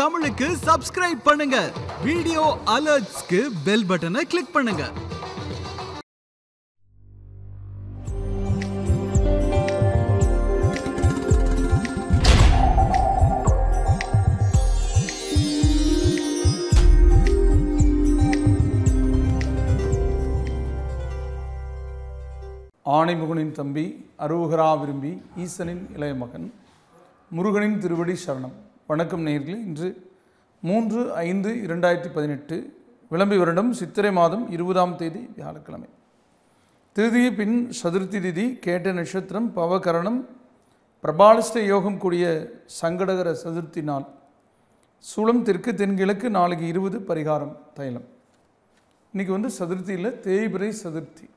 தமிழுக்கு சப்ஸ்கிரைப் பண்ணுங்க. வீடியோ அலர்ட்ஸ்க்கு பெல் பட்டனை கிளிக் பண்ணுங்க. ஆணைமுகனின் தம்பி அருகரா விரும்பி ஈசனின் இளைய மகன் முருகனின் திருவடி சரணம். வணக்கம் நேர்களே. இன்று மூன்று ஐந்து இரண்டாயிரத்தி பதினெட்டு விளம்பி வருடம் சித்திரை மாதம் இருபதாம் தேதி வியாழக்கிழமை. திருதியை பின் சதுர்த்தி திதி கேட்ட நட்சத்திரம் பவகரணம் பிரபாலிஷ்ட யோகம் கூடிய சங்கடகர சதுர்த்தி நாள் சூளம் தெற்கு தென்கிழக்கு நாளைக்கு இருபது பரிகாரம் தைலம். இன்றைக்கி வந்து சதுர்த்தியில் தேய்பிரை சதுர்த்தி.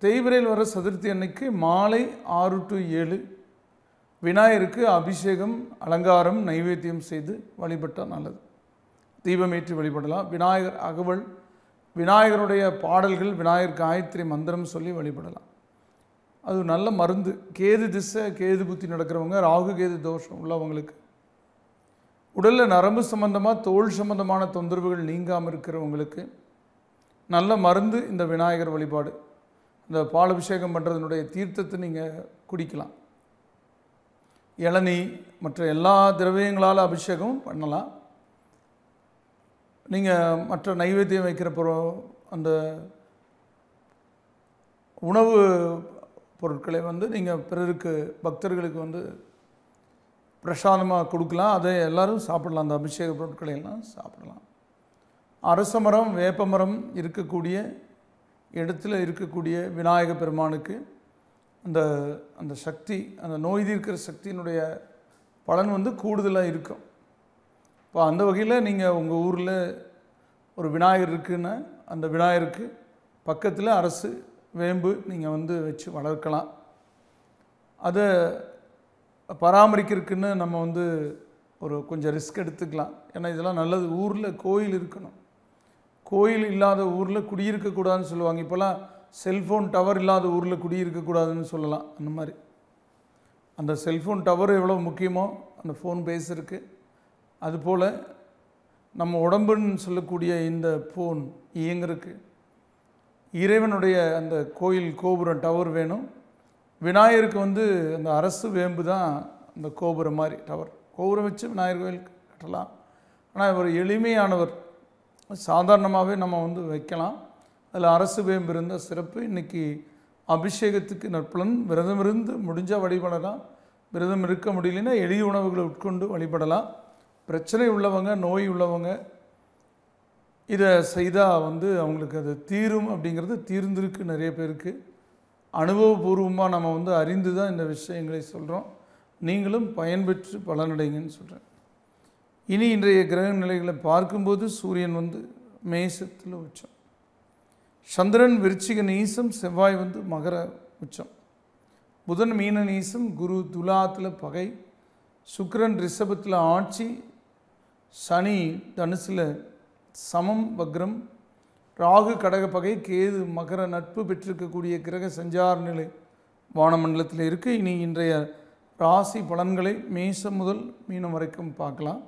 தேய்பிரையில் வர சதுர்த்தி அன்னைக்கு மாலை ஆறு டு ஏழு விநாயகருக்கு அபிஷேகம் அலங்காரம் நைவேத்தியம் செய்து வழிபட்டால் நல்லது. தீபமேற்றி வழிபடலாம். விநாயகர் அகவல் விநாயகருடைய பாடல்கள் விநாயகர் காயத்ரி மந்திரம் சொல்லி வழிபடலாம். அது நல்ல மருந்து. கேது திசை கேது புத்தி நடக்கிறவங்க ராகு கேது தோஷம் உள்ளவங்களுக்கு உடலில் நரம்பு சம்பந்தமாக தோல் சம்பந்தமான தொந்தரவுகள் நீங்காமல் இருக்கிறவங்களுக்கு நல்ல மருந்து இந்த விநாயகர் வழிபாடு. இந்த பால் அபிஷேகம் பண்ணுறதுனுடைய தீர்த்தத்தை நீங்கள் குடிக்கலாம். இளநீ மற்ற எல்லா திரவியங்களால் அபிஷேகமும் பண்ணலாம். நீங்கள் மற்ற நைவேத்தியம் வைக்கிறப்போ அந்த உணவு பொருட்களை வந்து நீங்கள் பிறருக்கு பக்தர்களுக்கு வந்து பிரசாதமாக கொடுக்கலாம். அதை எல்லோரும் சாப்பிடலாம். அந்த அபிஷேக பொருட்களை எல்லாம் சாப்பிடலாம். அரச மரம் வேப்ப மரம் இருக்கக்கூடிய இடத்துல இருக்கக்கூடிய விநாயக பெருமானுக்கு அந்த அந்த சக்தி அந்த நோய் தீர்க்கிற சக்தியினுடைய பலன் வந்து கூடுதலாக இருக்கும். இப்போ அந்த வகையில் நீங்கள் உங்கள் ஊரில் ஒரு விநாயகர் இருக்குன்னா அந்த விநாயகருக்கு பக்கத்தில் அரசு வேம்பு நீங்கள் வந்து வச்சு வளர்க்கலாம். அதை பராமரிக்கிறதுக்குன்னு நம்ம வந்து ஒரு கொஞ்சம் ரிஸ்க் எடுத்துக்கலாம். ஏன்னா இதெல்லாம் நல்லது. ஊரில் கோயில் இருக்கணும். கோயில் இல்லாத ஊரில் குடியிருக்கக்கூடாதுன்னு சொல்லுவாங்க. இப்போல்லாம் செல்ஃபோன் டவர் இல்லாத ஊரில் குடியிருக்கக்கூடாதுன்னு சொல்லலாம். அந்த மாதிரி. அந்த செல்ஃபோன் டவர் எவ்வளோ முக்கியமோ அந்த ஃபோன் பேசுறதுக்கு அதுபோல் நம்ம உடம்புன்னு சொல்லக்கூடிய இந்த ஃபோன் இயங்குறதுக்கு இறைவனுடைய அந்த கோயில் கோபுரம் டவர் வேணும். விநாயகருக்கு வந்து அந்த அரசு வேம்பு தான் அந்த கோபுரம் மாதிரி டவர். கோபுரம் வச்சு விநாயகர் கோயில் கட்டலாம். ஆனால் இவர் எளிமையானவர். சாதாரணமாகவே நம்ம வந்து வைக்கலாம். அதில் அரசு வேம்பு இருந்த சிறப்பு. இன்றைக்கி அபிஷேகத்துக்கு நற்பலன். விரதம் இருந்து முடிஞ்சால் வழிபடலாம். விரதம் இருக்க முடியலன்னா எளிய உணவுகளை உட்கொண்டு வழிபடலாம். பிரச்சனை உள்ளவங்க நோய் உள்ளவங்க இதை செய்தால் வந்து அவங்களுக்கு அது தீரும் அப்படிங்கிறது தீர்ந்திருக்கு நிறைய பேருக்கு. அனுபவபூர்வமாக நம்ம வந்து அறிந்து தான் இந்த விஷயங்களை சொல்கிறோம் நீங்களும் பயன்பெற்று பலனடைங்கன்னு சொல்கிறேன் இனி இன்றைய கிரக நிலைகளை பார்க்கும்போது சூரியன் வந்து மேசத்தில் உச்சம். சந்திரன் விருச்சிக நீசம் செவ்வாய் வந்து மகர உச்சம். புதன் மீன நீசம் குரு துலாத்தில் பகை. சுக்கரன் ரிஷபத்தில் ஆட்சி. சனி தனுசில் சமம் வக்ரம். ராகு கடக பகை. கேது மகர நட்பு பெற்றிருக்கக்கூடிய கிரக சஞ்சார நிலை வானமண்டலத்தில் இருக்குது இனி இன்றைய ராசி பலன்களை மேசம் முதல் மீனம் வரைக்கும் பார்க்கலாம்.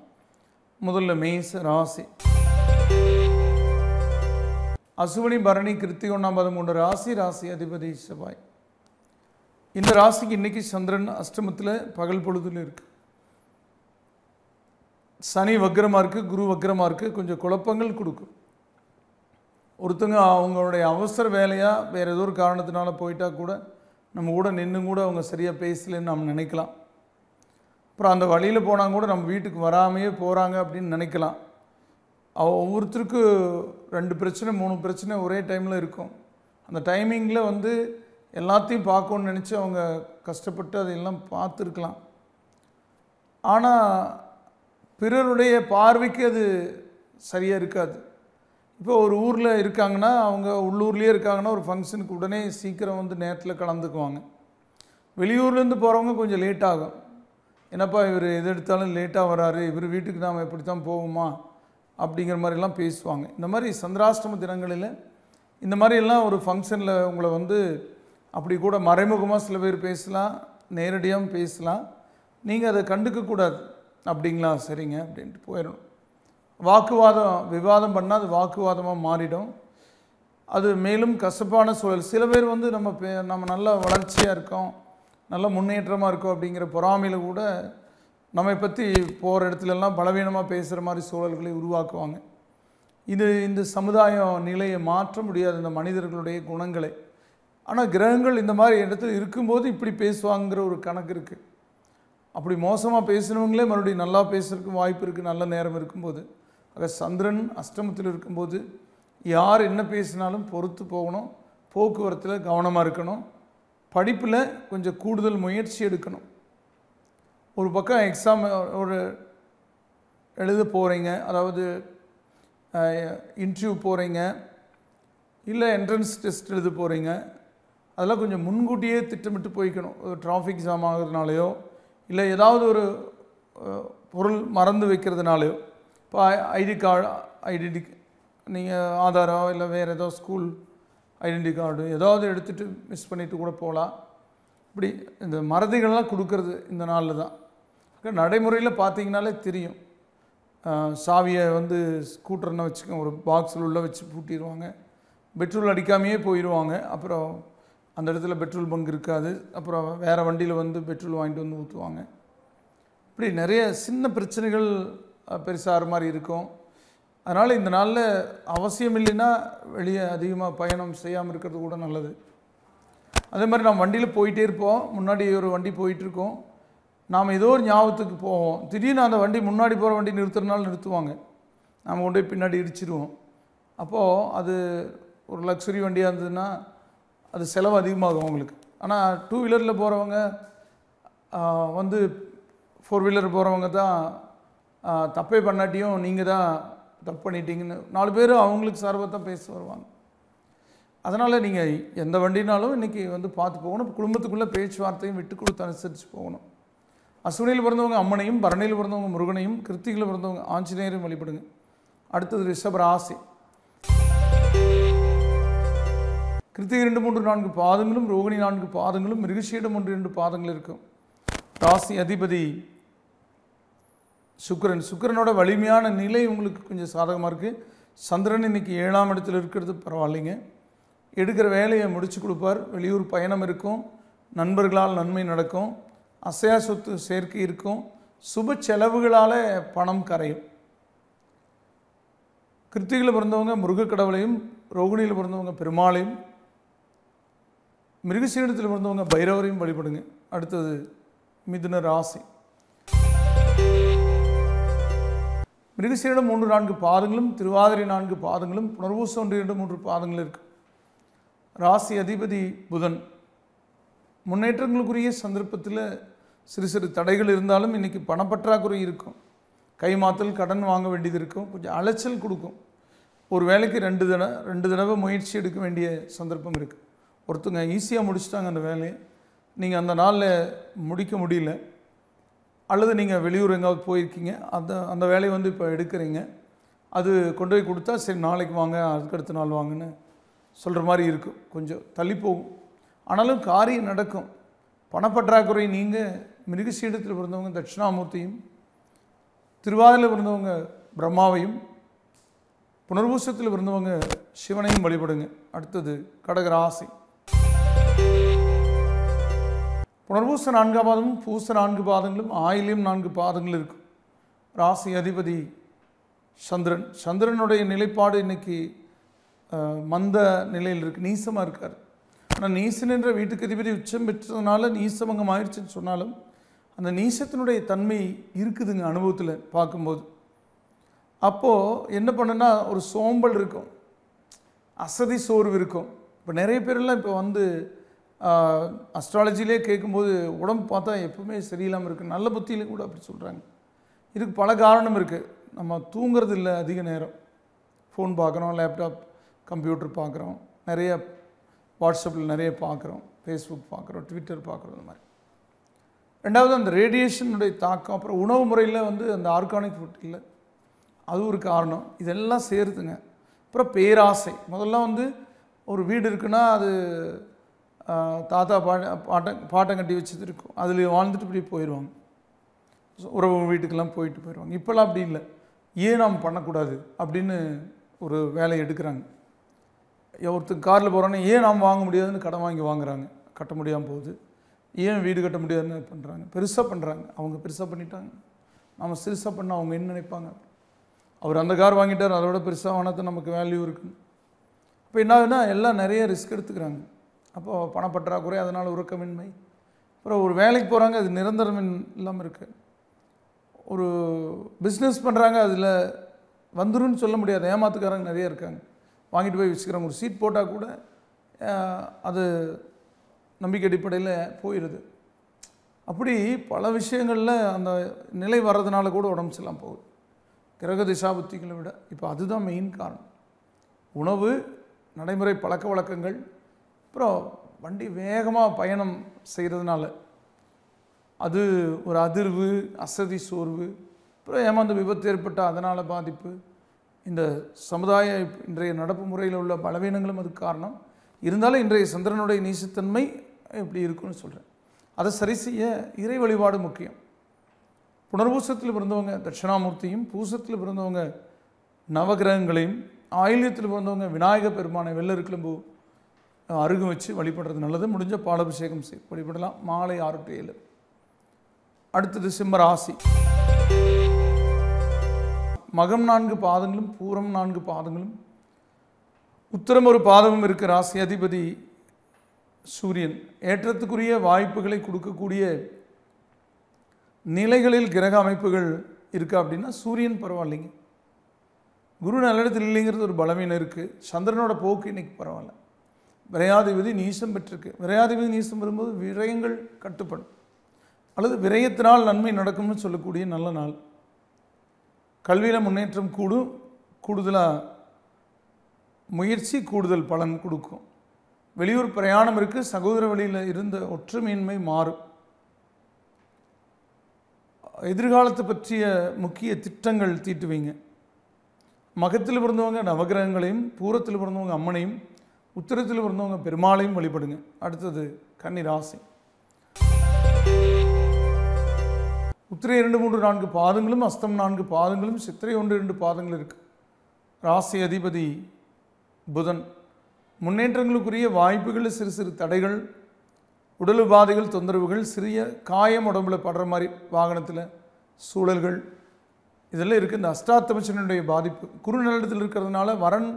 முதல்ல மேச ராசி. அசுவனி பரணி கிருத்தி ஒன்றாம் பதிமூன்று ராசி ராசி அதிபதி செவ்வாய். இந்த ராசிக்கு இன்றைக்கி சந்திரன் அஷ்டமத்தில் பகல் பொழுதில் இருக்கு. சனி வக்ரமாக இருக்குது குரு வக்ரமாக இருக்குது கொஞ்சம் குழப்பங்கள் கொடுக்கும். ஒருத்தங்க அவங்களுடைய அவசர வேலையாக வேறு ஏதோ ஒரு காரணத்தினால போயிட்டால் கூட நம்ம கூட நின்று கூட அவங்க சரியாக பேசலைன்னு நம்ம நினைக்கலாம். அப்புறம் அந்த வழியில் போனால் கூட நம்ம வீட்டுக்கு வராமையே போகிறாங்க அப்படின்னு நினைக்கலாம். ஒவ்வொருத்தருக்கு ரெண்டு பிரச்சனை மூணு பிரச்சனை ஒரே டைமில் இருக்கும். அந்த டைமிங்கில் வந்து எல்லாத்தையும் பார்க்கணுன்னு நினச்சி அவங்க கஷ்டப்பட்டு அதையெல்லாம் பார்த்துருக்கலாம். ஆனால் பிறருடைய பார்வைக்கு அது சரியாக இருக்காது. இப்போ ஒரு ஊரில் இருக்காங்கன்னா அவங்க உள்ளூர்லேயே இருக்காங்கன்னா ஒரு ஃபங்க்ஷனுக்கு உடனே சீக்கிரம் வந்து நேரத்தில் கலந்துக்குவாங்க. வெளியூர்லேருந்து போகிறவங்க கொஞ்சம் லேட் ஆகும். என்னப்பா இவர் எது எடுத்தாலும் லேட்டாக வராரு இவர் வீட்டுக்கு நாம் எப்படி தான் போவோமா? அப்படிங்கிற மாதிரிலாம் பேசுவாங்க. இந்த மாதிரி சந்திராஷ்டம தினங்களில் இந்த மாதிரி எல்லாம் ஒரு ஃபங்க்ஷனில் உங்களை வந்து அப்படி கூட மறைமுகமாக சில பேர் பேசலாம் நேரடியாகவும் பேசலாம். நீங்கள் அதை கண்டுக்கக்கூடாது அப்படிங்களா? சரிங்க அப்படின்ட்டு போயிடணும். வாக்குவாதம் விவாதம் பண்ணால் அது வாக்குவாதமாக மாறிடும். அது மேலும் கசப்பான சூழல். சில பேர் வந்து நம்ம பே- நம்ம நல்ல வளர்ச்சியாக இருக்கோம் நல்ல முன்னேற்றமாக இருக்கோம் அப்படிங்கிற பொறாமையில் கூட நம்மை பற்றி போகிற இடத்துலலாம் பலவீனமாக பேசுகிற மாதிரி சூழல்களை உருவாக்குவாங்க. இது இந்த சமுதாயம் நிலையை மாற்ற முடியாது இந்த மனிதர்களுடைய குணங்களை. ஆனால் கிரகங்கள் இந்த மாதிரி இடத்துல இருக்கும்போது இப்படி பேசுவாங்கிற ஒரு கணக்கு இருக்குது அப்படி மோசமாக பேசுனவங்களே மறுபடியும் நல்லா பேசுகிறதுக்கும் வாய்ப்பு இருக்குது நல்ல நேரம் இருக்கும்போது. ஆக சந்திரன் அஷ்டமத்தில் இருக்கும்போது யார் என்ன பேசினாலும் பொறுத்து போகணும் போக்குவரத்தில் கவனமாக இருக்கணும் படிப்பில் கொஞ்சம் கூடுதல் முயற்சி எடுக்கணும். ஒரு பக்கம் எக்ஸாம் ஒரு எழுத போகிறீங்க அதாவது இன்டர்வியூ போகிறீங்க இல்லை என்ட்ரன்ஸ் டெஸ்ட் எழுத போகிறீங்க அதெல்லாம் கொஞ்சம் முன்கூட்டியே திட்டமிட்டு போய்க்கணும். ஒரு டிராஃபிக் ஜாம் ஆகுறதுனாலையோ இல்லை ஏதாவது ஒரு பொருள் மறந்து வைக்கிறதுனாலையோ இப்போ ஐடி கார்டு ஐடென்டி நீங்கள் ஆதாரம் இல்லை வேறு ஏதோ ஸ்கூல் ஐடென்டி கார்டு ஏதாவது எடுத்துகிட்டு மிஸ் பண்ணிவிட்டு கூட போகலாம் இப்படி இந்த மறதிகள்லாம் கொடுக்கறது இந்த நாளில் தான். நடைமுறையில் பார்த்தீங்கனாலே தெரியும். சாவியை வந்து ஸ்கூட்டர்னு வச்சுக்க ஒரு பாக்ஸில் உள்ளே வச்சு பூட்டிடுவாங்க பெட்ரோல் அடிக்காமையே போயிடுவாங்க அப்புறம் அந்த இடத்துல பெட்ரோல் பங்க் இருக்காது. அப்புறம் வேறு வண்டியில் வந்து பெட்ரோல் வாங்கிட்டு வந்து ஊற்றுவாங்க இப்படி நிறைய சின்ன பிரச்சனைகள் பெருசாகிற மாதிரி இருக்கும். அதனால் இந்த நாளில் அவசியம் இல்லைன்னா வெளியே அதிகமாக பயணம் செய்யாமல் இருக்கிறது கூட நல்லது. அதே மாதிரி நான் வண்டியில் போயிட்டே இருப்போம். முன்னாடி ஒரு வண்டி போயிட்டுருக்கோம் நாம் ஏதோ ஒரு ஞாபகத்துக்கு போவோம். திடீர்னு அந்த வண்டி முன்னாடி போகிற வண்டி நிறுத்துறதுனால நிறுத்துவாங்க. நாம் கொண்டு போய் பின்னாடி இடிச்சிருவோம். அப்போது அது ஒரு லக்ஸுரி வண்டியாக இருந்ததுன்னா அது செலவு அதிகமாகும் அவங்களுக்கு. ஆனால் டூ வீலரில் போகிறவங்க வந்து ஃபோர் வீலர் போகிறவங்க தான் தப்பே பண்ணாட்டியும் நீங்கள் தான் தப்பு பண்ணிட்டீங்கன்னு நாலு பேர் அவங்களுக்கு சார்பாக தான் பேச வருவாங்க. அதனால் நீங்கள் எந்த வண்டினாலும் இன்றைக்கி வந்து பார்த்து போகணும். குடும்பத்துக்குள்ளே பேச்சுவார்த்தையும் விட்டு கொடுத்து அனுசரித்து போகணும். அசுவனையில் பிறந்தவங்க அம்மனையும் பரணியில் பிறந்தவங்க முருகனையும் கிருத்திகையில் பிறந்தவங்க ஆஞ்சநேயரையும் வழிபடுங்க. அடுத்தது ரிஷப ராசி. கிருத்திகை ரெண்டு மூன்று நான்கு பாதங்களும் ரோகிணி நான்கு பாதங்களும் மிருகசீடம் ஒன்று இரண்டு பாதங்கள் இருக்கும். ராசி அதிபதி சுக்கரன். சுக்கரனோட வலிமையான நிலை உங்களுக்கு கொஞ்சம் சாதகமாக இருக்குது சந்திரன் இன்னைக்கு ஏழாம் இடத்துல இருக்கிறது பரவாயில்லைங்க. எடுக்கிற வேலையை முடிச்சு கொடுப்பார். வெளியூர் பயணம் இருக்கும். நண்பர்களால் நன்மை நடக்கும். அசையா சொத்து சேர்க்கை இருக்கும். சுப செலவுகளால் பணம் கரையும். கிருத்திகையில் பிறந்தவங்க முருகக் கடவுளையும் ரோகிணியில் பிறந்தவங்க பெருமாளையும் மிருகசீனத்தில் பிறந்தவங்க பைரவரையும் வழிபடுங்க. அடுத்தது மிதுன ராசி. மிருகசீரிடம் மூன்று நான்கு பாதங்களும் திருவாதிரை நான்கு பாதங்களும் புனர்வூசம் ஒன்று இரண்டு மூன்று பாதங்கள் இருக்கு. ராசி அதிபதி புதன். முன்னேற்றங்களுக்குரிய சந்தர்ப்பத்தில் சிறு சிறு தடைகள் இருந்தாலும் இன்றைக்கி பணப்பற்றாக்குறை இருக்கும். கைமாத்தல் கடன் வாங்க வேண்டியது இருக்கும். கொஞ்சம் அலைச்சல் கொடுக்கும். ஒரு வேலைக்கு ரெண்டு தடவை ரெண்டு தடவை முயற்சி எடுக்க வேண்டிய சந்தர்ப்பம் இருக்குது ஒருத்தங்க ஈஸியாக முடிச்சிட்டாங்க அந்த வேலையை. நீங்கள் அந்த நாளில் முடிக்க முடியல. அல்லது நீங்கள் வெளியூர் எங்காவது போயிருக்கீங்க. அந்த அந்த வேலையை வந்து இப்போ எடுக்கிறீங்க. அது கொண்டு போய் கொடுத்தா சரி நாளைக்கு வாங்க அதுக்கடுத்த நாள் வாங்கன்னு சொல்கிற மாதிரி இருக்கும். கொஞ்சம் தள்ளி போகும். ஆனாலும் காரியம் நடக்கும். பணப்பற்றாக்குறை நீங்கள் மிருகசீடத்தில் பிறந்தவங்க தட்சிணாமூர்த்தியும் திருவாதிரில் பிறந்தவங்க பிரம்மாவையும் புனர்பூசத்தில் பிறந்தவங்க சிவனையும் வழிபடுங்க. அடுத்தது கடகராசி. புனர்பூச நான்கு பாதமும் பூச நான்கு பாதங்களும் ஆயிலையும் நான்கு பாதங்கள் இருக்கும் ராசி அதிபதி சந்திரன். சந்திரனுடைய நிலைப்பாடு இன்னைக்கு மந்த நிலையில் இருக்குது நீசமாக இருக்கார். ஆனால் நீசன் என்ற வீட்டுக்கு அதிபதி உச்சம் பெற்றதுனால நீசமங்கம் ஆயிடுச்சுன்னு சொன்னாலும் அந்த நீசத்தினுடைய தன்மை இருக்குதுங்க அனுபவத்தில் பார்க்கும்போது. அப்போது என்ன பண்ணுன்னா ஒரு சோம்பல் இருக்கும். அசதி சோர்வு இருக்கும். இப்போ நிறைய பேரெல்லாம் இப்போ வந்து அஸ்ட்ராலஜிலே கேட்கும்போது உடம்பு பார்த்தா எப்பவுமே சரியில்லாமல் இருக்குது நல்ல புத்தியிலையும் கூட அப்படி சொல்கிறாங்க இதுக்கு பல காரணம் இருக்குது நம்ம தூங்குறது இல்லை அதிக நேரம். ஃபோன் பார்க்குறோம் லேப்டாப் கம்ப்யூட்டர் பார்க்குறோம். நிறைய வாட்ஸ்அப்பில் நிறைய பார்க்குறோம். ஃபேஸ்புக் பார்க்குறோம் ட்விட்டர் பார்க்குறோம் இந்த மாதிரி. ரெண்டாவது அந்த ரேடியேஷனுடைய தாக்கம் அப்புறம் உணவு முறையில் வந்து அந்த ஆர்கானிக் ஃபுட் இல்லை. அது ஒரு காரணம். இதெல்லாம் சேருதுங்க. அப்புறம் பேராசை. முதல்ல வந்து ஒரு வீடு இருக்குன்னா அது தாத்தா பாட்ட பாட்டம் பாட்டம் கட்டி வச்சது இருக்கும். அதில் வாழ்ந்துட்டு இப்படி போயிடுவாங்க உறவு வீட்டுக்கெல்லாம் போயிட்டு போயிடுவாங்க இப்போல்லாம் அப்படி இல்லை. ஏன் நாம் பண்ணக்கூடாது அப்படின்னு ஒரு வேலையை எடுக்கிறாங்க. ஒருத்தர் காரில் போகிறோன்னா ஏன் நாம் வாங்க முடியாதுன்னு கடன் வாங்கி வாங்குறாங்க. கட்ட முடியாமல் போகுது. ஏன் வீடு கட்ட முடியாதுன்னு பண்ணுறாங்க பெருசாக பண்ணுறாங்க அவங்க பெருசாக பண்ணிட்டாங்க. நம்ம சிறுசாக பண்ணால் அவங்க என்ன நினைப்பாங்க? அவர் அந்த கார் வாங்கிட்டார் அதோட பெருசாக வாங்கினது நமக்கு வேல்யூ இருக்குன்னு. இப்போ என்ன ஆகுதுன்னா எல்லாம் நிறைய ரிஸ்க் எடுத்துக்கிறாங்க. அப்போது பணப்பற்றாக்குறை அதனால் உறக்கமின்மை. அப்புறம் ஒரு வேலைக்கு போகிறாங்க அது நிரந்தரம் இல்லாமல் இருக்குது ஒரு பிஸ்னஸ் பண்ணுறாங்க அதில் வந்துருன்னு சொல்ல முடியாது. ஏமாத்துக்காரங்க நிறைய இருக்காங்க. வாங்கிட்டு போய் வச்சுக்கிறாங்க. ஒரு சீட் போட்டால் கூட அது நம்பிக்கை அடிப்படையில் போயிடுது அப்படி பல விஷயங்களில் அந்த நிலை வர்றதுனால கூட உடம்பு சரியில்லாம போகுது. கிரக திசாபுத்திகளை விட இப்போ அதுதான் மெயின் காரணம். உணவு நடைமுறை பழக்க வழக்கங்கள் அப்புறம் வண்டி வேகமாக பயணம் செய்கிறதுனால அது ஒரு அதிர்வு அசதி சோர்வு அப்புறம் ஏமாந்து விபத்து ஏற்பட்ட அதனால் பாதிப்பு. இந்த சமுதாய இன்றைய நடப்பு முறையில் உள்ள பலவீனங்களும் அதுக்கு காரணம். இருந்தாலும் இன்றைய சந்திரனுடைய நீசத்தன்மை இப்படி இருக்குன்னு சொல்கிறேன் அதை சரி செய்ய இறை வழிபாடு முக்கியம். புனர்பூசத்தில் பிறந்தவங்க தட்சிணாமூர்த்தியும் பூசத்தில் பிறந்தவங்க நவகிரகங்களையும் ஆயில்யத்தில் பிறந்தவங்க விநாயக பெருமானை வெள்ளருக்கிளம்பு அருகு வச்சு வழிபடுறது நல்லது. முடிஞ்ச பாலாபிஷேகம் செய் வழிபடலாம். மாலை ஆறு டு ஏழு. அடுத்தது சிம்ம ராசி. மகம் நான்கு பாதங்களும் பூரம் நான்கு பாதங்களும். உத்தரம் ஒரு பாதமும் இருக்க ராசி. அதிபதி சூரியன் ஏற்றத்துக்குரிய வாய்ப்புகளை கொடுக்கக்கூடிய நிலைகளில் கிரக அமைப்புகள் இருக்கா அப்படின்னா சூரியன் பரவாயில்லைங்க. குரு நல்லிடத்தில் இல்லைங்கிறது ஒரு பலவீனம் இருக்குது சந்திரனோட போக்கு இன்னைக்கு பரவாயில்ல. விரையாதிபதி நீசம் பெற்றிருக்கு. விரையாதிபதி நீசம் வரும்போது விரயங்கள் கட்டுப்படும். அல்லது விரயத்தினால் நன்மை நடக்கும்னு சொல்லக்கூடிய நல்ல நாள். கல்வியில் முன்னேற்றம் கூடும். கூடுதலாக முயற்சி கூடுதல் பலன் கொடுக்கும். வெளியூர் பிரயாணம் இருக்குது சகோதர வழியில் இருந்த ஒற்றுமையின்மை மாறும். எதிர்காலத்தை பற்றிய முக்கிய திட்டங்கள் தீட்டுவீங்க. மகத்தில் பிறந்தவங்க நவகிரகங்களையும் பூரத்தில் பிறந்தவங்க அம்மனையும் உத்திரத்தில் பிறந்தவங்க பெருமாளையும் வழிபடுங்க. அடுத்தது கன்னி ராசி. உத்திரை இரண்டு மூன்று நான்கு பாதங்களும் அஸ்தம் நான்கு பாதங்களும் சித்திரை ஒன்று இரண்டு பாதங்கள் இருக்கு. ராசி அதிபதி புதன். முன்னேற்றங்களுக்குரிய வாய்ப்புகள் சிறு சிறு தடைகள் உடல் உபாதைகள் தொந்தரவுகள் சிறிய காயம் உடம்புல படுற மாதிரி வாகனத்தில் சூழல்கள் இதெல்லாம் இருக்குது இந்த அஷ்டாத்தமச்சனுடைய பாதிப்பு. குறுநிலத்தில் இருக்கிறதுனால வரன்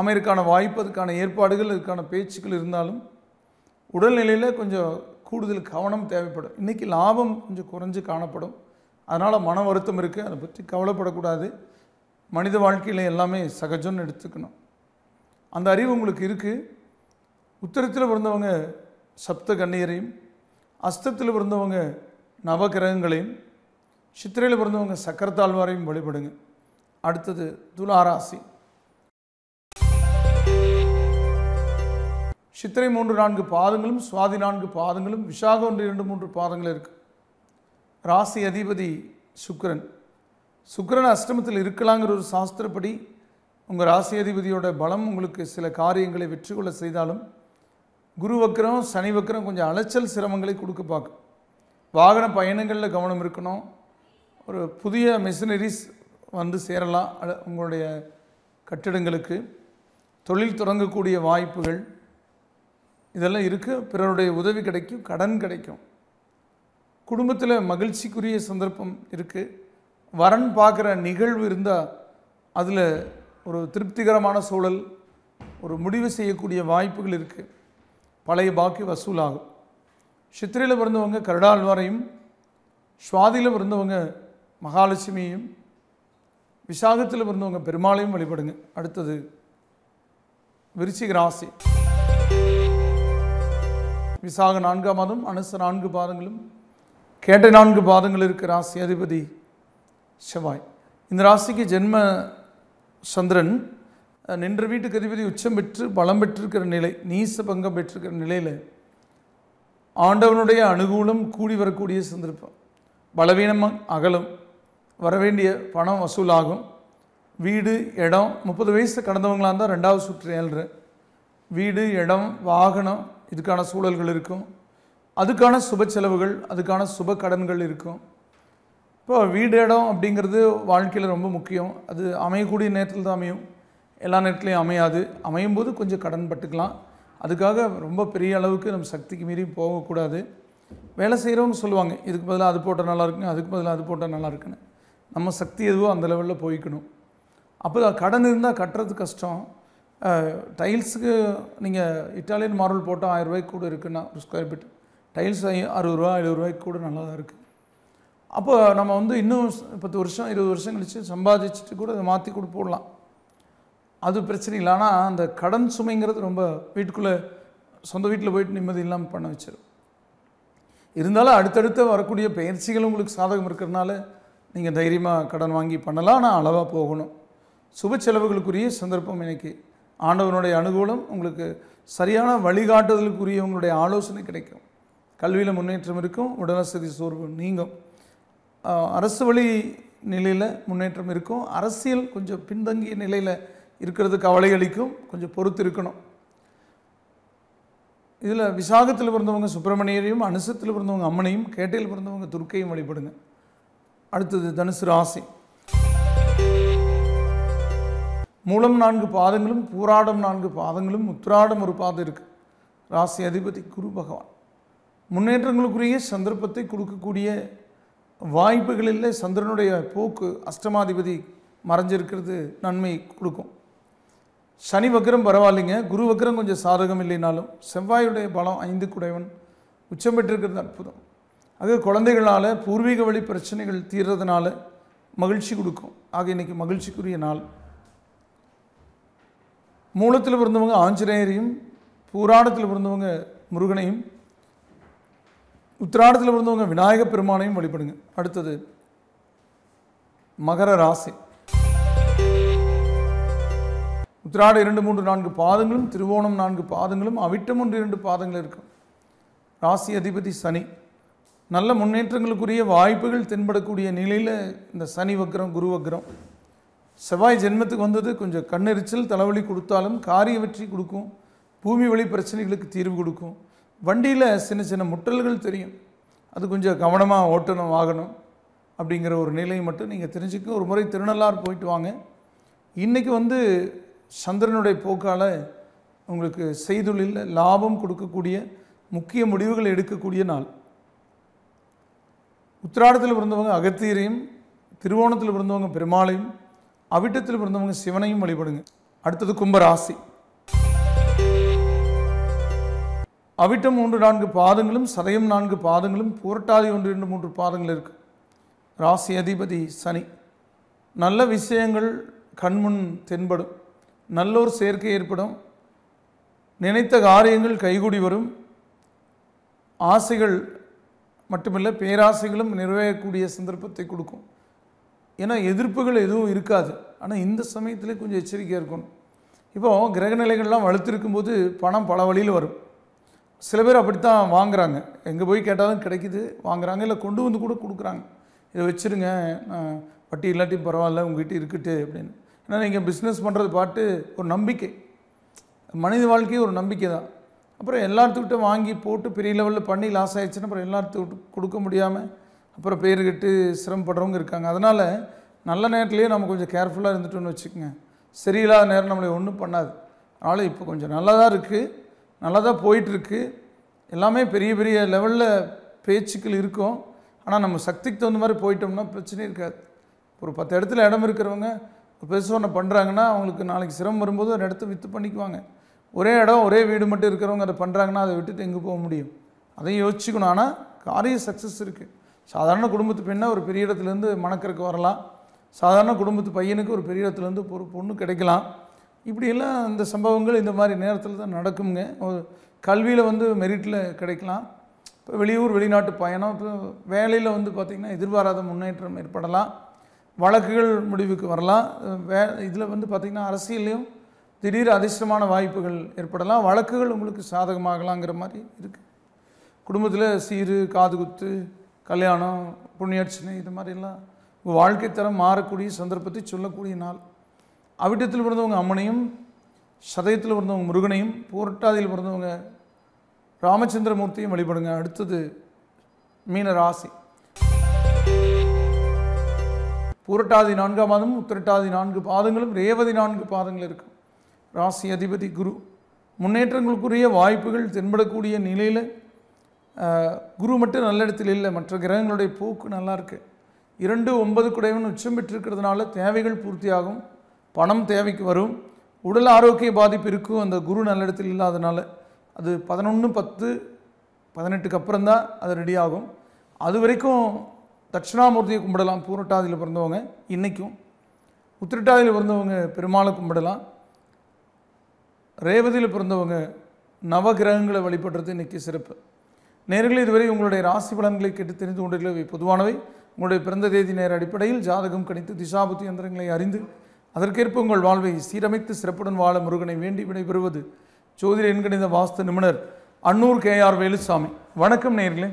அமையறதுக்கான வாய்ப்பு அதுக்கான ஏற்பாடுகள் அதுக்கான பேச்சுக்கள் இருந்தாலும் உடல்நிலையில் கொஞ்சம் கூடுதல் கவனம் தேவைப்படும். இன்றைக்கி லாபம் கொஞ்சம் குறைஞ்சு காணப்படும். அதனால் மன வருத்தம் இருக்குது அதை பற்றி கவலைப்படக்கூடாது. மனித வாழ்க்கையில் எல்லாமே சகஜம்னு எடுத்துக்கணும். அந்த அறிவு உங்களுக்கு இருக்குது உத்தரத்தில் பிறந்தவங்க சப்த கண்ணியரையும் அஸ்தத்தில் பிறந்தவங்க நவகிரகங்களையும் சித்திரையில் பிறந்தவங்க சக்கரத்தாழ்வாரையும் வழிபடுங்க. அடுத்தது துலாராசி சித்திரை மூன்று நான்கு பாதங்களும் சுவாதி நான்கு பாதங்களும் விஷாகம் ஒன்று இரண்டு மூன்று பாதங்கள் இருக்குது ராசி அதிபதி சுக்கரன். சுக்கிரன் அஷ்டமத்தில் இருக்கலாங்கிற ஒரு சாஸ்திரப்படி உங்கள் ராசியாதிபதியோட பலம் உங்களுக்கு சில காரியங்களை வெற்றி கொள்ள செய்தாலும் குரு வக்கரம் சனி வக்கரம் கொஞ்சம் அலைச்சல் சிரமங்களை கொடுக்க பார்க்கும். வாகன பயணங்களில் கவனம் இருக்கணும். ஒரு புதிய மிஷினரிஸ் வந்து சேரலாம் உங்களுடைய கட்டிடங்களுக்கு. தொழில் தொடங்கக்கூடிய வாய்ப்புகள் இதெல்லாம் இருக்குது பிறருடைய உதவி கிடைக்கும் கடன் கிடைக்கும். குடும்பத்தில் மகிழ்ச்சிக்குரிய சந்தர்ப்பம் இருக்குது வரன் பார்க்குற நிகழ்வு இருந்தால் அதில் ஒரு திருப்திகரமான சூழல் ஒரு முடிவு செய்யக்கூடிய வாய்ப்புகள் இருக்குது பழைய பாக்கி வசூலாகும். சித்திரையில் பிறந்தவங்க கருடாழ்வாரையும் சுவாதியில் பிறந்தவங்க மகாலட்சுமியையும் விசாகத்தில் பிறந்தவங்க பெருமாளையும் வழிபடுங்க. அடுத்தது விருச்சிக ராசி. விசாக நான்காம் மாதம் அனுச நான்கு பாதங்களும் கேட்ட நான்கு பாதங்கள் இருக்க ராசி அதிபதி செவ்வாய். இந்த ராசிக்கு ஜென்ம சந்திரன் நின்ற வீட்டுக்கு அதிபதி உச்சம் பெற்று பலம் பெற்றிருக்கிற நிலை நீச பங்கம் பெற்றிருக்கிற நிலையில் ஆண்டவனுடைய அனுகூலம் கூடி வரக்கூடிய சந்தர்ப்பம். பலவீனமாக அகலும் வரவேண்டிய பணம் வசூலாகும். வீடு இடம் முப்பது வயசு கடந்தவங்களாக இருந்தால் ரெண்டாவது சுற்று ஏழ்ற. வீடு இடம் வாகனம் இதுக்கான சூழல்கள் இருக்கும். அதுக்கான சுப செலவுகள் அதுக்கான சுப கடன்கள் இருக்கும். இப்போ வீடு இடம் அப்படிங்கிறது வாழ்க்கையில் ரொம்ப முக்கியம். அது அமையக்கூடிய நேரத்தில் தான் அமையும். எல்லா நேரத்துலையும் அமையாது. அமையும் போது கொஞ்சம் கடன் பட்டுக்கலாம். அதுக்காக ரொம்ப பெரிய அளவுக்கு நம்ம சக்திக்கு மீறி போகக்கூடாது. வேலை செய்கிறவங்க சொல்லுவாங்க இதுக்கு பதிலாக அது போட்டால் நல்லா இருக்குங்க அதுக்கு பதிலாக அது போட்டால் நல்லா இருக்குன்னு. நம்ம சக்தி எதுவோ அந்த லெவலில் போய்க்கணும். அப்போ கடன் இருந்தால் கட்டுறது கஷ்டம். டைல்ஸுக்கு நீங்கள் இட்டாலியன் மார்பிள் போட்டால் ஆயிரம் ரூபாய்க்கு கூட இருக்குன்னா ஒரு ஸ்கொயர் ஃபீட் டைல்ஸ் அறுபது ரூபா எழுபது ரூபாய்க்கு கூட நல்லா தான் இருக்குது அப்போ நம்ம வந்து இன்னும் பத்து வருஷம் இருபது வருஷம் கழித்து சம்பாதிச்சுட்டு கூட அதை மாற்றி கூட போடலாம். அது பிரச்சனை இல்லை. ஆனால் அந்த கடன் சுமைங்கிறது ரொம்ப வீட்டுக்குள்ளே சொந்த வீட்டில் போயிட்டு நிம்மதி இல்லாமல் பண்ண வச்சிடும் இருந்தாலும் அடுத்தடுத்து வரக்கூடிய பயிற்சிகள் உங்களுக்கு சாதகம் இருக்கிறதுனால நீங்கள் தைரியமாக கடன் வாங்கி பண்ணலாம். ஆனால் அளவாக போகணும். சுப செலவுகளுக்குரிய சந்தர்ப்பம் இன்னைக்கு. ஆண்டவனுடைய அனுகூலம் உங்களுக்கு சரியான வழிகாட்டுதலுக்குரிய உங்களுடைய ஆலோசனை கிடைக்கும். கல்வியில் முன்னேற்றம் இருக்கும். உடல்வசதி சோர்வு நீங்கும். அரசு வழி நிலையில் முன்னேற்றம் இருக்கும். அரசியல் கொஞ்சம் பின்தங்கிய நிலையில் இருக்கிறது கவலை அளிக்கும். கொஞ்சம் பொறுத்து இருக்கணும். இதில் விசாகத்தில் பிறந்தவங்க சுப்பிரமணியரையும் அனுசத்தில் பிறந்தவங்க அம்மனையும் கேட்டையில் பிறந்தவங்க துர்க்கையும் வழிபடுங்க. அடுத்தது தனுசு ராசி. மூலம் நான்கு பாதங்களும் பூராடம் நான்கு பாதங்களும் உத்ராடம் ஒரு பாதம் இருக்குது ராசி அதிபதி குரு பகவான். முன்னேற்றங்களுக்குரிய சந்தர்ப்பத்தை கொடுக்கக்கூடிய வாய்ப்புகளில் சந்திரனுடைய போக்கு அஷ்டமாதிபதி மறைஞ்சிருக்கிறது நன்மை கொடுக்கும். சனி வக்கரம் பரவாயில்லைங்க. குரு வக்கரம் கொஞ்சம் சாதகம் இல்லைனாலும் செவ்வாயுடைய பலம் ஐந்து குடைவன் உச்சம் பெற்றிருக்கிறது அற்புதம். அது குழந்தைகளால் பூர்வீக வழி பிரச்சனைகள் தீர்றதுனால மகிழ்ச்சி கொடுக்கும். ஆக இன்னைக்கு மகிழ்ச்சிக்குரிய நாள். மூலத்தில் பிறந்தவங்க ஆஞ்சநேயரையும் பூராடத்தில் பிறந்தவங்க முருகனையும் உத்திராடத்தில் பிறந்தவங்க விநாயக பெருமானையும் வழிபடுங்க. அடுத்தது மகர ராசி. உத்திராட இரண்டு மூன்று நான்கு பாதங்களும் திருவோணம் நான்கு பாதங்களும் அவிட்டம் ஒன்று இரண்டு பாதங்கள் இருக்கும். ராசி அதிபதி சனி. நல்ல முன்னேற்றங்களுக்குரிய வாய்ப்புகள் தென்படக்கூடிய நிலையில் இந்த சனி வக்ரம் குரு வக்ரம். செவ்வாய் ஜென்மத்துக்கு வந்தது கொஞ்சம் கண்ணெரிச்சல் தலைவலி கொடுத்தாலும் காரிய வெற்றி கொடுக்கும். பூமி வழி பிரச்சனைகளுக்கு தீர்வு கொடுக்கும். வண்டியில் சின்ன சின்ன முட்டல்கள் தெரியும். அது கொஞ்சம் கவனமாக ஓட்டணும் வாகனம் அப்படிங்கிற ஒரு நிலையை மட்டும் நீங்கள் தெரிஞ்சுக்க ஒரு முறை திருநள்ளாறு போயிட்டு வாங்க. இன்றைக்கி வந்து சந்திரனுடைய போக்கால் உங்களுக்கு செய்தொழிலில் லாபம் கொடுக்கக்கூடிய முக்கிய முடிவுகள் எடுக்கக்கூடிய நாள். உத்திராடத்தில் பிறந்தவங்க அகத்தீரையும் திருவோணத்தில் பிறந்தவங்க பெருமாளையும் அவிட்டத்தில் பிறந்தவங்க சிவனையும் வழிபடுங்க. அடுத்தது கும்பராசி. அவிட்டம் மூன்று நான்கு பாதங்களும் சதயம் நான்கு பாதங்களும் புரட்டாதி ஒன்று இரண்டு மூன்று பாதங்கள் இருக்கு. ராசி அதிபதி சனி. நல்ல விஷயங்கள் கண்முன் தென்படும். நல்லோர் சேர்க்கை ஏற்படும். நினைத்த காரியங்கள் கைகூடி வரும். ஆசைகள் மட்டுமில்லை பேராசைகளும் நிறைவேறக்கூடிய சந்தர்ப்பத்தை கொடுக்கும். ஏன்னா எதிர்ப்புகள் எதுவும் இருக்காது. ஆனால் இந்த சமயத்தில் கொஞ்சம் எச்சரிக்கையாக இருக்கணும். இப்போது கிரகநிலைகள்லாம் வலுத்திருக்கும் போது பணம் பல வழியில் வரும். சில பேர் அப்படித்தான் வாங்குறாங்க. எங்கே போய் கேட்டாலும் கிடைக்குது வாங்குறாங்க இல்லை கொண்டு வந்து கூட கொடுக்குறாங்க. இதை வச்சுருங்க நான் வட்டி இல்லாட்டி பரவாயில்ல உங்ககிட்ட இருக்கட்டு அப்படின்னு. ஏன்னா நீங்கள் பிஸ்னஸ் பண்ணுறது பாட்டு ஒரு நம்பிக்கை. மனித வாழ்க்கையே ஒரு நம்பிக்கை தான். அப்புறம் எல்லாத்துக்கிட்ட வாங்கி போட்டு பெரிய லெவலில் பண்ணி லாஸ் ஆகிடுச்சுன்னா அப்புறம் எல்லாத்துக்கிட்ட கொடுக்க முடியாமல் அப்புறம் பேர் கெட்டு சிரமப்படுறவங்க இருக்காங்க. அதனால் நல்ல நேரத்துலேயே நம்ம கொஞ்சம் கேர்ஃபுல்லாக இருந்துட்டோம்னு வச்சுக்கோங்க. சரியில்லாத நேரம் நம்மளை ஒன்றும் பண்ணாது. அதனால் இப்போ கொஞ்சம் நல்லா தான் இருக்குது நல்லா தான் போயிட்டுருக்கு. எல்லாமே பெரிய பெரிய லெவலில் பேச்சுக்கள் இருக்கும். ஆனால் நம்ம சக்திக்கு தகுந்த மாதிரி போயிட்டோம்னா பிரச்சனையும் இருக்காது. ஒரு பத்து இடத்துல இடம் இருக்கிறவங்க ஒரு பெருசாக ஒன்று பண்ணுறாங்கன்னா அவங்களுக்கு நாளைக்கு சிரமம் வரும்போது ஒரு இடத்த விற்று பண்ணிக்குவாங்க. ஒரே இடம் ஒரே வீடு மட்டும் இருக்கிறவங்க அதை பண்ணுறாங்கன்னா அதை விட்டுட்டு எங்கே போக முடியும்? அதையும் யோசிச்சுக்கணும். ஆனால் காரிய சக்ஸஸ் இருக்குது சாதாரண குடும்பத்து பெண்ணை ஒரு பெரிய இடத்துலேருந்து மணக்கறக்கு வரலாம். சாதாரண குடும்பத்து பையனுக்கு ஒரு பெரிய இடத்துலேருந்து ஒரு பொண்ணு கிடைக்கலாம். இப்படியெல்லாம் இந்த சம்பவங்கள் இந்த மாதிரி நேரத்தில் தான் நடக்குங்க கல்வியில் வந்து மெரிட்டில் கிடைக்கலாம். இப்போ வெளியூர் வெளிநாட்டு பயணம் இப்போ வேலையில் வந்து பார்த்திங்கன்னா எதிர்பாராத முன்னேற்றம் ஏற்படலாம். வழக்குகள் முடிவுக்கு வரலாம். வே இதில் வந்து பார்த்திங்கன்னா அரசியல்லையும் திடீர் அதிர்ஷ்டமான வாய்ப்புகள் ஏற்படலாம். வழக்குகள் உங்களுக்கு சாதகமாகலாங்கிற மாதிரி இருக்குது குடும்பத்தில் சீரு காதுகுத்து கல்யாணம் புண்ணியாட்சணை இது மாதிரிலாம் வாழ்க்கை தரம் மாறக்கூடிய சந்தர்ப்பத்தை சொல்லக்கூடிய நாள். அவிட்டத்தில் பிறந்தவங்க அம்மனையும் சதயத்தில் பிறந்தவங்க முருகனையும் பூரட்டாதியில் பிறந்தவங்க ராமச்சந்திரமூர்த்தியும் வழிபடுங்க. அடுத்தது மீன ராசி. பூரட்டாதி நான்காம் மாதமும் உத்திரட்டாதி நான்கு பாதங்களும் ரேவதி நான்கு பாதங்கள் இருக்கும். ராசி அதிபதி குரு. முன்னேற்றங்களுக்குரிய வாய்ப்புகள் தென்படக்கூடிய நிலையில் குரு மட்டும் நல்ல இடத்தில் இல்லை. மற்ற கிரகங்களுடைய போக்கு நல்லா இருக்குது இரண்டு ஒன்பது குடைவன் உச்சம் பெற்றிருக்கிறதுனால தேவைகள் பூர்த்தியாகும். பணம் தேவைக்கு வரும். உடல் ஆரோக்கிய பாதிப்பு இருக்கும். அந்த குரு நல்ல இடத்தில் இல்லாதனால அது பதினொன்று பத்து பதினெட்டுக்கு அப்புறம் தான் அது ரெடி ஆகும். அது வரைக்கும் தட்சிணாமூர்த்தியை கும்பிடலாம். பூரட்டாதியில் பிறந்தவங்க இன்றைக்கும் உத்திரட்டாதியில் பிறந்தவங்க பெருமாளை கும்பிடலாம். ரேவதியில் பிறந்தவங்க நவகிரகங்களை வழிபடுறது இன்றைக்கி சிறப்பு. நேரில் இதுவரை உங்களுடைய ராசி பலன்களை கேட்டு தெரிந்து கொண்டிருக்கிற பொதுவானவை. உங்களுடைய பிறந்த தேதி நேர அடிப்படையில் ஜாதகம் கணித்து திசாபுத்தி யந்திரங்களை அறிந்து அதற்கேற்ப உங்கள் வாழ்வை சீரமைத்து சிறப்புடன் வாழ முருகனை வேண்டி விடைபெறுவது ஜோதிட எண்கணித வாஸ்து நிபுணர் அன்னூர் கே ஆர் வேலுசாமி. வணக்கம் நேர்களே